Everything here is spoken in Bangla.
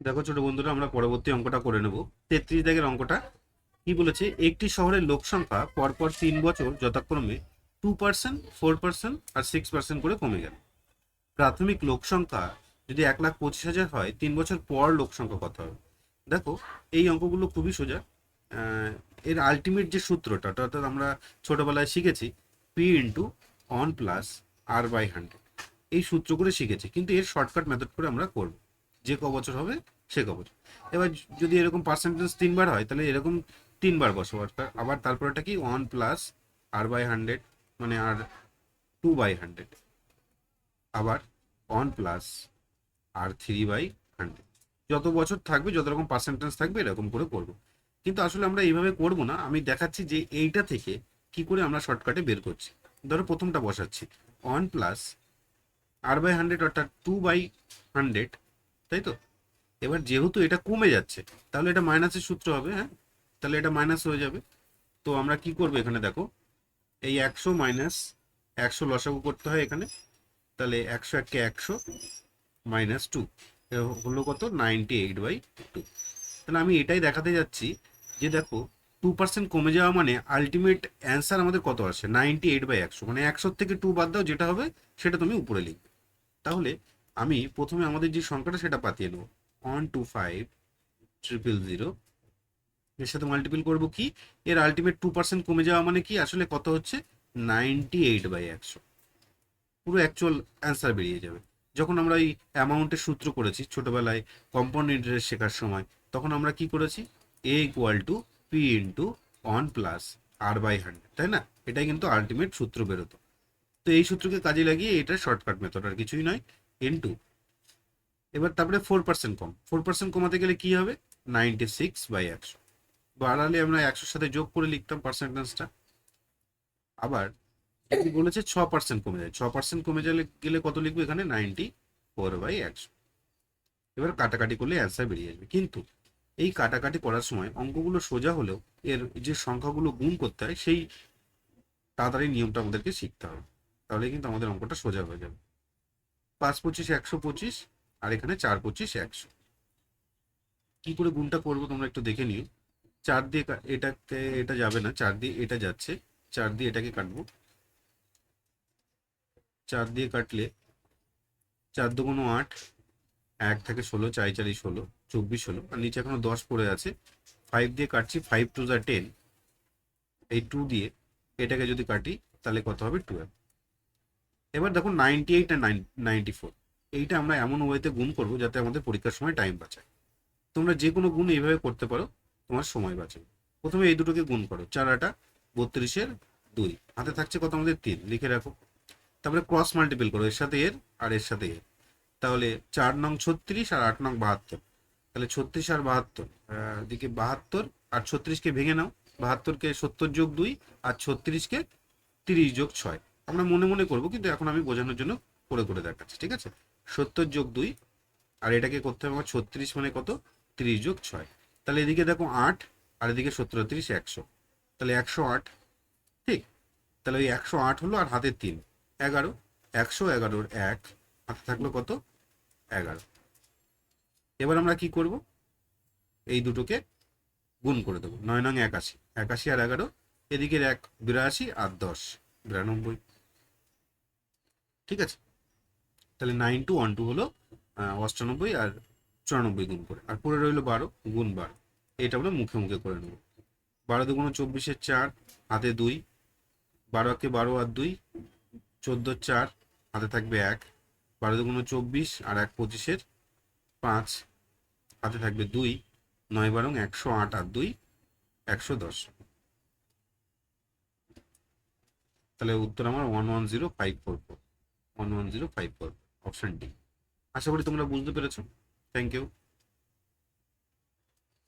দেখো ছোট বন্ধুরা, আমরা পরবর্তী অঙ্কটা করে নেব। তেত্রিশ দাগের অঙ্কটা কি বলেছে? একটি শহরের লোক সংখ্যা পরপর তিন বছর যথাক্রমে টু পার্সেন্ট ফোর পার্সেন্ট আর সিক্স পার্সেন্ট করে কমে গেল। প্রাথমিক লোক সংখ্যা যদি এক লাখ পঁচিশ হাজার হয়, তিন বছর পর লোক সংখ্যা কত হবে? দেখো, এই অঙ্কগুলো খুবই সোজা। এর আলটিমেট যে সূত্রটা অর্থাৎ আমরা ছোটবেলায় শিখেছি P into one plus R by hundred এই সূত্র করে শিখেছি, কিন্তু এর শর্টকাট মেথড করে আমরা করব। যে ক বছর হবে, সে ক বছর। এবার যদি এরকম পার্সেন্টেজ তিনবার হয়, তাহলে এরকম তিনবার বসবো। আবার তারপরটা কি? One plus R by hundred মানে আর টু বাই হান্ড্রেড আবার one plus R three by hundred যত বছর থাকবে, যত রকম পার্সেন্টেজ থাকবে, এরকম করে করব। কিন্তু আসলে আমরা এইভাবে করব না। আমি দেখাচ্ছি যে এইটা থেকে কি করে আমরা শর্টকাটে বের করছি। ধরো প্রথমটা বসাচ্ছি। One plus R by hundred অর্থাৎ টু বাই হান্ড্রেড তাই তো? এবার যেহেতু এটা কমে যাচ্ছে, তাহলে এটা মাইনাসের সূত্র হবে হ্যাঁ? তাহলে এটা মাইনাস হয়ে যাবে। তো আমরা কি করব এখানে দেখো? এই একশো মাইনাস একশো লসাগু করতে হয় এখানে। তাহলে একশো এককে একশো মাইনাস টু হলো কত? Ninety eight by two. তাহলে আমি এটাই দেখাতে যাচ্ছি যে দেখো, টু পার্সেন্ট কমে যাওয়া মানে আলটিমেট অ্যান্সার আমাদের কত আসে? নাইনটি এইট বাই একশো। মানে একশোর থেকে টু বাদ দাও, যেটা হবে সেটা তুমি উপরে লিখবে। তাহলে আমি প্রথমে আমাদের যে সংখ্যাটা সেটা পাতিয়ে নেব। One two five triple zero এর সাথে মাল্টিপল করব কি? এর আলটিমেট টু পার্সেন্ট কমে যাওয়া মানে কি? আসলে কত হচ্ছে? নাইনটি এইট বাই একশো। পুরো অ্যাকচুয়াল অ্যান্সার বেরিয়ে যাবে। যখন আমরা এই অ্যামাউন্টের সূত্র করেছি ছোটবেলায় কম্পাউন্ড ইন্টারেস্ট শেখার সময়, তখন আমরা কি করেছি? A equal to P into one plus R by hundred তাই না? এটাই কিন্তু আলটিমেট সূত্র বেরোতো। তো এই সূত্রকে কাজে লাগিয়ে এটা শর্টকাট মেথড আর কিছুই নয়। ইন্টু এবার তারপরে ফোর পার্সেন্ট কম। ফোর পার্সেন্ট কমাতে গেলে কি হবে? নাইনটি সিক্স বাই একশো বাড়ালে আমরা একশোর সাথে যোগ করে লিখতাম পার্সেন্টেজটা আবার কি বলেছে ছ পার্সেন্ট কমে যায়, ছ পার্সেন্ট কমে গেলে গেলে কত লিখব এখানে? নাইনটি ফোর বাই একশো এবার কাটাকাটি করলে অ্যান্সার বেরিয়ে আসবে। কিন্তু এই কাটাকাটি করার সময় অঙ্কগুলো সোজা হলেও এর যে সংখ্যাগুলো গুণ করতে হয়, সেই তাড়াতাড়ি নিয়মটা আমাদেরকে শিখতে হবে। তাহলে কিন্তু আমাদের অঙ্কটা সোজা হয়ে যাবে। পাঁচ পঁচিশ, একশো পঁচিশ আর এখানে চার পঁচিশ, একশো। কি করে গুণটা করব তোমরা একটু দেখে নিও। চার দিয়ে এটাকে এটা যাবে না, চার দিয়ে এটা যাচ্ছে, চার দিয়ে এটাকে কাটবো। চার দিয়ে কাটলে চার দুগুণ আট, এক থেকে ষোলো চাই চারি ষোলো, চব্বিশ ষোলো, আর নিচে এখনও দশ পড়ে আছে। ফাইভ দিয়ে কাটছি ফাইভ টু যা টেন এই টু দিয়ে এটাকে যদি কাটি, তাহলে কত হবে টুয়েলভ এবার দেখো নাইনটি এইট আর নাইনটি ফোর এইটা আমরা এমন ওয়েতে গুণ করব যাতে আমাদের পরীক্ষার সময় টাইম বাঁচায়। তোমরা যে কোনো গুণ এইভাবে করতে পারো, তোমার সময় বাঁচবে। প্রথমে এই দুটোকে গুণ করো, চার, আটা বত্রিশের দুই। হাতে থাকছে কত আমাদের তিন, লিখে রাখো। তারপরে ক্রস মাল্টিপল করো, এর সাথে এর আর এর সাথে এর। তাহলে চার নং ছত্রিশ আর আট নং বাহাত্তর। তাহলে ছত্রিশ আর বাহাত্তর এদিকে বাহাত্তর আর ছত্রিশকে ভেঙে নাও। বাহাত্তরকে সত্তর যোগ দুই আর ছত্রিশকে তিরিশ যোগ ছয়। আমরা মনে মনে করব, কিন্তু এখন আমি বোঝানোর জন্য করে করে দেখাচ্ছি, ঠিক আছে? সত্তর যোগ দুই, আর এটাকে করতে হবে আমার ছত্রিশ মানে কত? ত্রিশ যোগ ছয়। তাহলে এদিকে দেখো আট, আর এদিকে সত্তর তিরিশ, একশো। তাহলে একশো আট, ঠিক? তাহলে ওই একশো আট হলো আর হাতে তিন। এগারো, একশো এগারোর এক, হাতে থাকল কত? এগারো। এবার আমরা কি করব? এই দুটোকে গুণ করে দেবো। নয় নং একাশি। একাশি আর এগারো, এদিকের এক, বিরাশি আর দশ, বিরানব্বই। ঠিক আছে? তাহলে নাইন টু ওয়ান টু হলো অষ্টানব্বই আর চুরানব্বই গুণ করে। আর পরে রইল বারো, গুণ বারো। এটা আমরা মুখে মুখে করে নেব। বারো দুগুণ চব্বিশের চার, হাতে দুই। বারো একে বারো আর দুই, চোদ্দ চার, হাতে থাকবে এক। বারো দুগুণ চব্বিশ আর এক পঁচিশের পাঁচ, হাতে থাকবে দুই। নয় বারং একশো আট আর দুই, একশো দশ। তাহলে উত্তর আমার one one zero five four four one one zero five four option D আশা করি তোমরা বুঝতে পেরেছ। Thank you